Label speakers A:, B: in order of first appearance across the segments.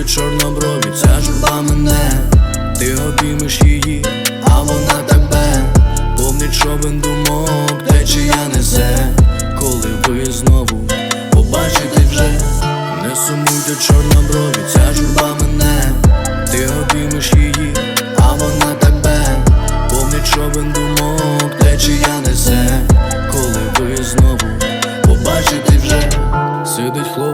A: ти чорноброві, ця журба мене, ти обіймеш її, а вона тебе, повний човен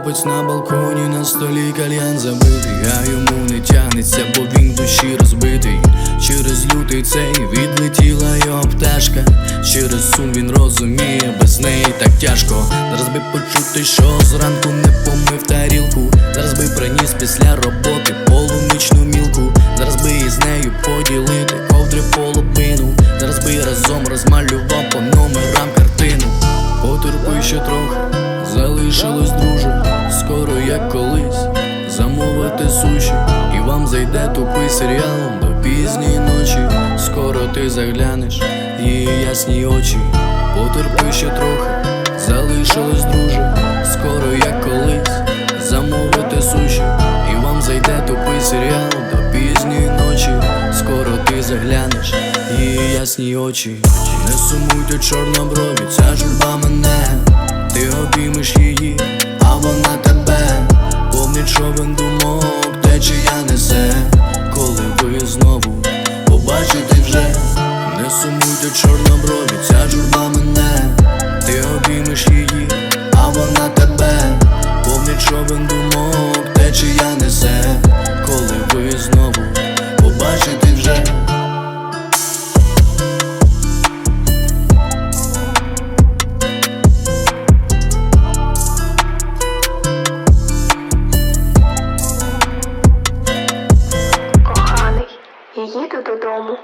A: хлопець на балконі, на столі кальян забитий, а йому не тягнеться, бо він в душі розбитий. Через лютий цей відлетіла його пташка. Через сум він розуміє, без неї так тяжко. Зараз би почути, що зранку не помив тарілку. Зараз би приніс після роботи колись замовити суші, і вам зайде тупий серіал до пізньої ночі. Скоро ти заглянеш її ясні очі. Потерпи ще трохи, залишилось друже, скоро як колись замовити суші, і вам зайде тупий серіал до пізньої ночі. Скоро ти заглянеш її ясні очі. Не сумуйте чорноброві, ця журба мене, ти обіймеш її, сумуйте чорноброві, ця журба мене, ти обіймеш її, а вона тебе, повний човен думок, течія несе, коли ви знову побачите вже.
B: Коханий, я додому.